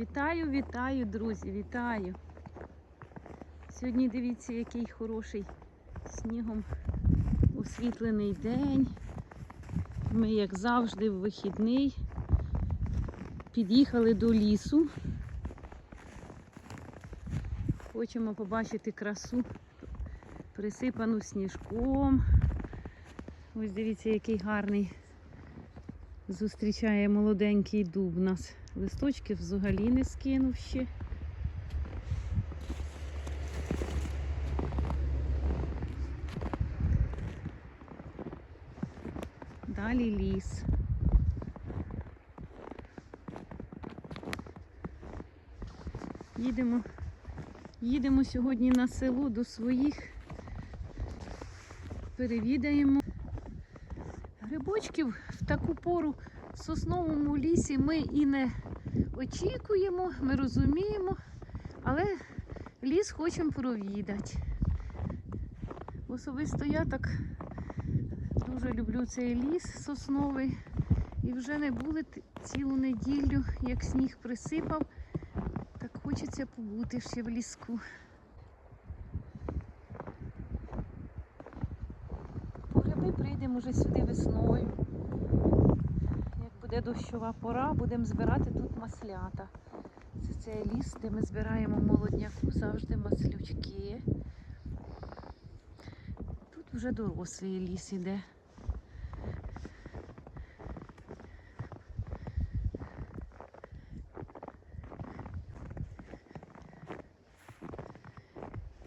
Вітаю, вітаю, друзі, вітаю. Сьогодні дивіться, який хороший снігом освітлений день. Ми, як завжди, в вихідний під'їхали до лісу. Хочемо побачити красу, присипану сніжком. Ось дивіться, який гарний зустрічає молоденький дуб нас. Листочки взагалі не скинув ще. Далі ліс. Їдемо, їдемо сьогодні на село до своїх. Перевідаємо. Грибочків в таку пору в сосновому лісі ми і не очікуємо, ми розуміємо, але ліс хочемо провідати. Особисто я так дуже люблю цей ліс сосновий. І вже не були цілу неділю, як сніг присипав, так хочеться побути ще в ліску. По прийдемо вже сюди весною. Буде дощова пора, будемо збирати тут маслята. Це цей ліс, де ми збираємо молодняку, завжди маслючки. Тут вже дорослий ліс іде.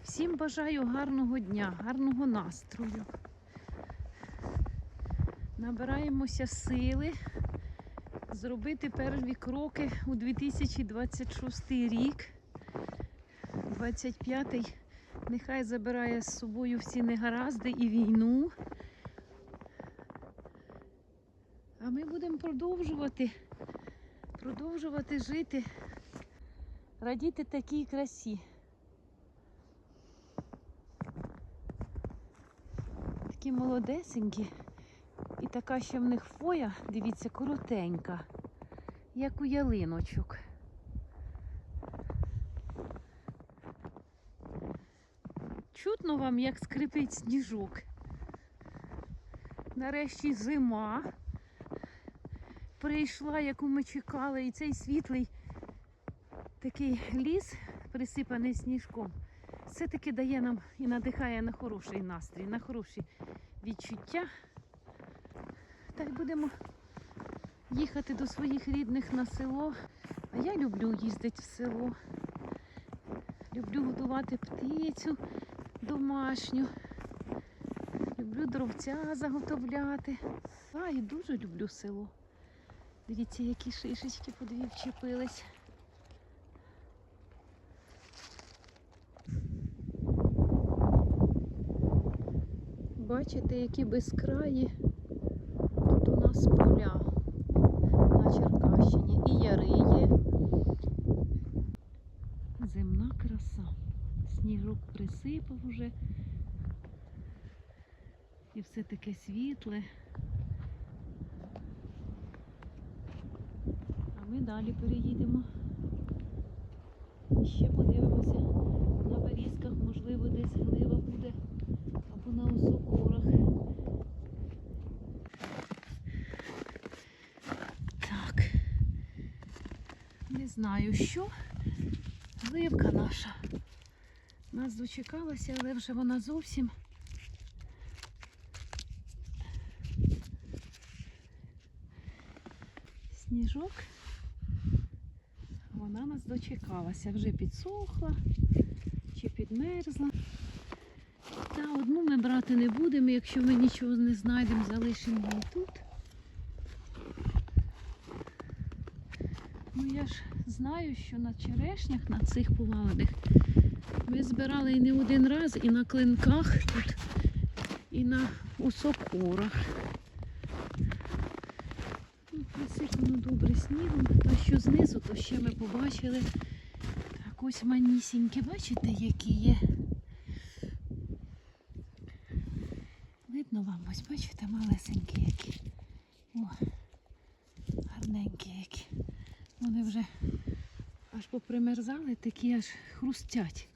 Всім бажаю гарного дня, гарного настрою. Набираємося сили зробити перві кроки у 2026 рік. 25-й нехай забирає з собою всі негаразди і війну. А ми будемо продовжувати, продовжувати жити, радіти такій красі. Такі молодесенькі. І така ще в них фоя, дивіться, коротенька, як у ялиночок. Чутно вам, як скрипить сніжок. Нарешті зима прийшла, яку ми чекали, і цей світлий такий ліс, присипаний сніжком, все-таки дає нам і надихає на хороший настрій, на хороші відчуття. Так будемо їхати до своїх рідних на село. А я люблю їздити в село. Люблю готувати птицю домашню. Люблю дровця заготовляти. А, і дуже люблю село. Дивіться, які шишечки по дві вчепились. Бачите, які безкраї тут у нас поля на Черкащині. І яри є. Земна краса. Сніжок присипав уже. І все таке світле. А ми далі переїдемо. І ще подивимося на берізках, можливо, десь глива буде або на осокорах. Так. Не знаю що. Гливка наша. Нас дочекалася, але вже вона зовсім. Сніжок. Вона нас дочекалася, вже підсохла чи підмерзла. Та одну ми брати не будемо, якщо ми нічого не знайдемо, залишимо її тут. Ну я ж знаю, що на черешнях, на цих повалених, ми збирали і не один раз, і на клинках тут, і на осокорах. Ну, Присипано добре снігом, то що знизу, то ще ми побачили. Так ось манісінькі, бачите, які є. Видно вам, ось бачите, малесенькі які. О, гарненькі які. Вони вже попримерзали, такі аж хрустять.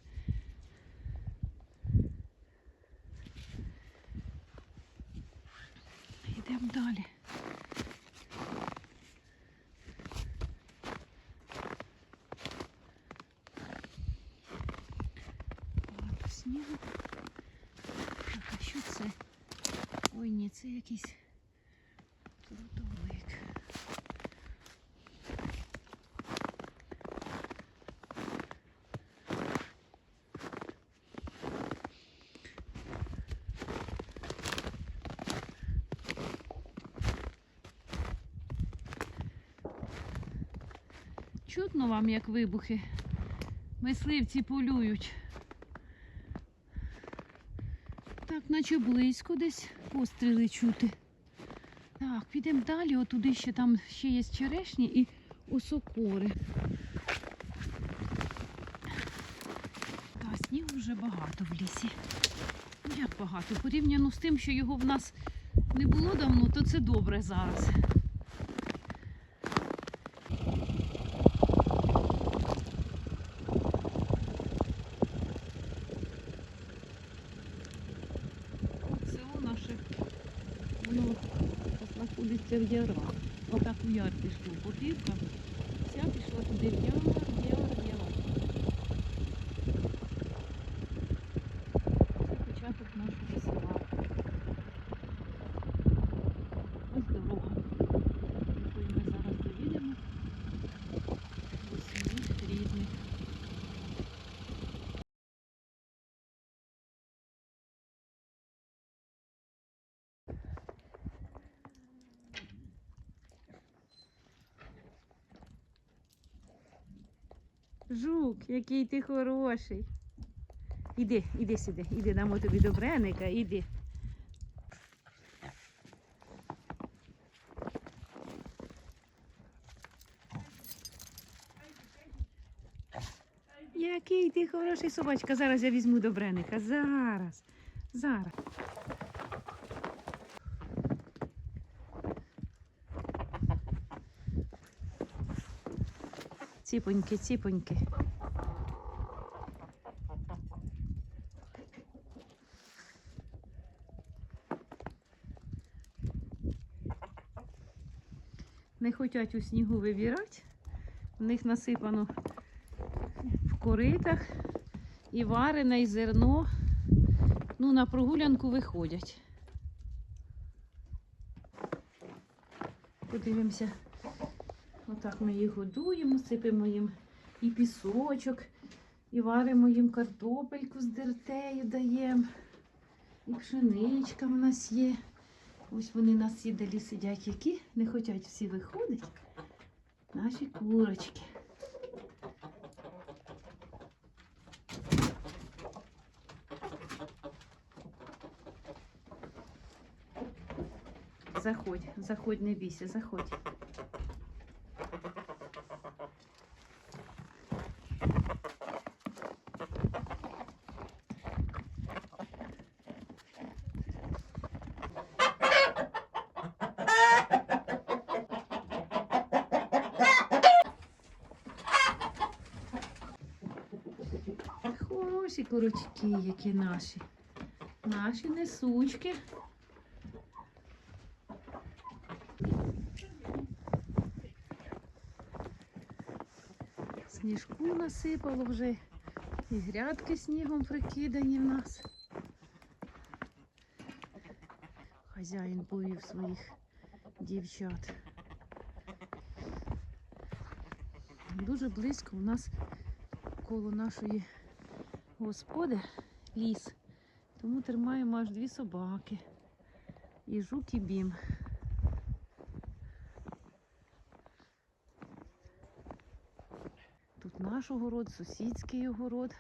Йдемо далі. Багато снігу. Так, а що це? Ой, ні, це якийсь трудовик. Чутно вам, як вибухи. Мисливці полюють. Так, наче близько десь постріли чути. Так, підемо далі, отуди ще там ще є черешні і осокори. Та снігу вже багато в лісі. Ну, Як багато? Порівняно з тим, що його в нас не було давно, то це добре зараз. Знаходиться в ярах. Отак у яр пішло. Попівка, вся пішла туди в яр, яр. Це початок нашого села. Ось дорога, якою ми зараз доїдемо до своїх рідних. Жук, який ти хороший. Іди, іди сюди, іди, дамо тобі добреника, іди. Який ти хороший собачка. Зараз я візьму добреника. Зараз. Зараз. Ціпоньки, ціпоньки. Не хочуть у снігу вибирати. В них насипано в коритах і варене, і зерно. Ну, на прогулянку виходять. Подивимося. Отак ми їх годуємо, сипемо їм і пісочок, і варимо їм картопельку з дертею даємо. І пшеничка в нас є. Ось вони на сідалі сидять, які не хочуть всі виходити. Наші курочки. Заходь, заходь, не бійся, заходь. Хороші курочки, які наші. Наші несучки. Сніжку насипало вже. І грядки снігом прикидані в нас. Хазяїн повів своїх дівчат. Дуже близько у нас коло нашої господи ліс. Тому тримаємо аж дві собаки. І жук, і бім. Тут наш огород, сусідський огород.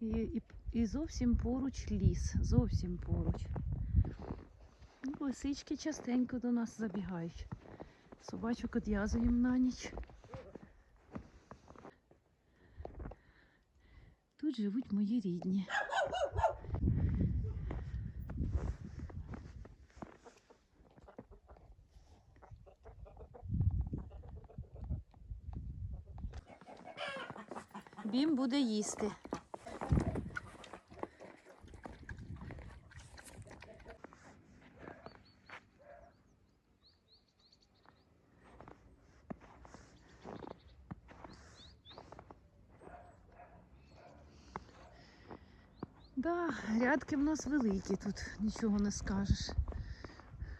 І, і, і зовсім поруч ліс. Зовсім поруч. Ну, Лисички частенько до нас забігають. Собачок одв'язуємо на ніч. тут живуть мої рідні. Бім буде їсти. Да, грядки в нас великі, тут нічого не скажеш.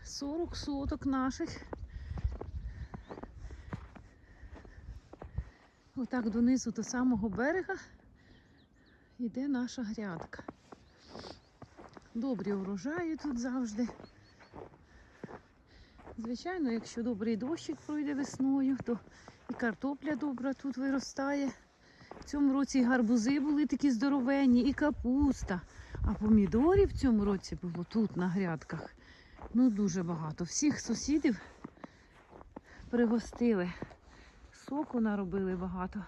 40 соток наших. Отак донизу до самого берега йде наша грядка. Добрі урожаї тут завжди. Звичайно, якщо добрий дощик пройде весною, то і картопля добра тут виростає. Цьому році і гарбузи були такі здоровенні, і капуста. А помідорів в цьому році було тут на грядках. Ну, дуже багато. Всіх сусідів пригостили. Соку наробили багато.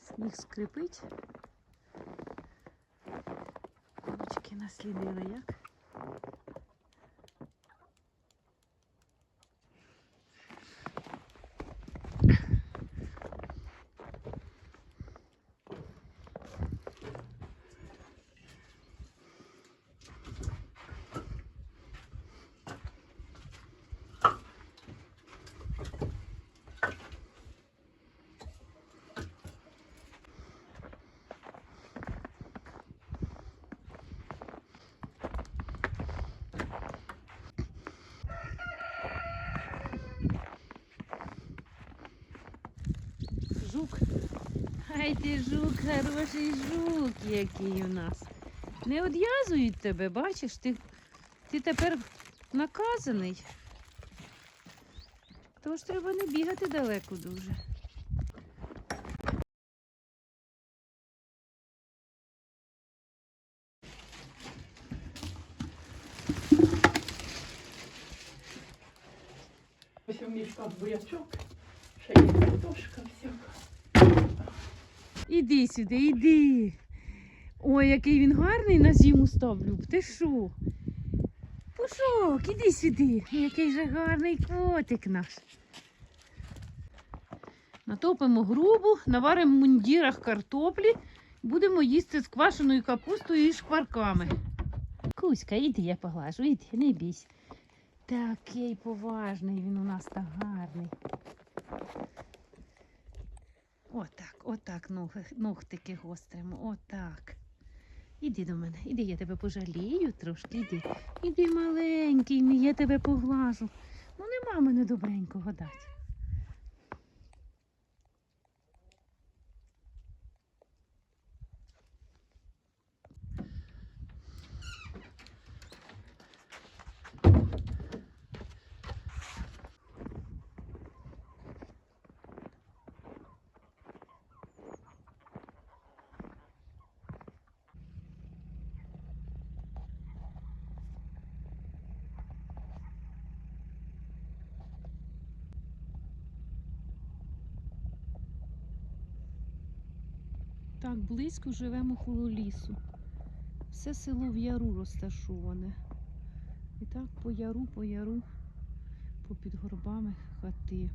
Сніг скрипить. Ручки наслідили як. Жук. Ай жук, хороший жук, який у нас. Не одв'язують тебе, бачиш, ти, ти тепер наказаний. Тож треба не бігати далеко дуже. Ось у мішках бурячок, ще є картошка всяка. Іди сюди, іди. Ой, який він гарний на зиму став, Люб. Ти що? Пушок, іди сюди. Який же гарний котик наш. Натопимо грубу, наваримо в мундірах картоплі, будемо їсти з квашеною капустою і шкварками. Кузька, іди, я поглажу, іди, не бійся. Такий поважний він у нас та гарний. Отак, отак ногтики гостримо, отак. Іди до мене, іди, я тебе пожалію трошки, іди. Іди маленький я тебе поглажу. Ну нема мене добренького дать. Так близько живемо коло лісу. Все село в яру розташоване. І так по яру, по яру, попід горбами хати.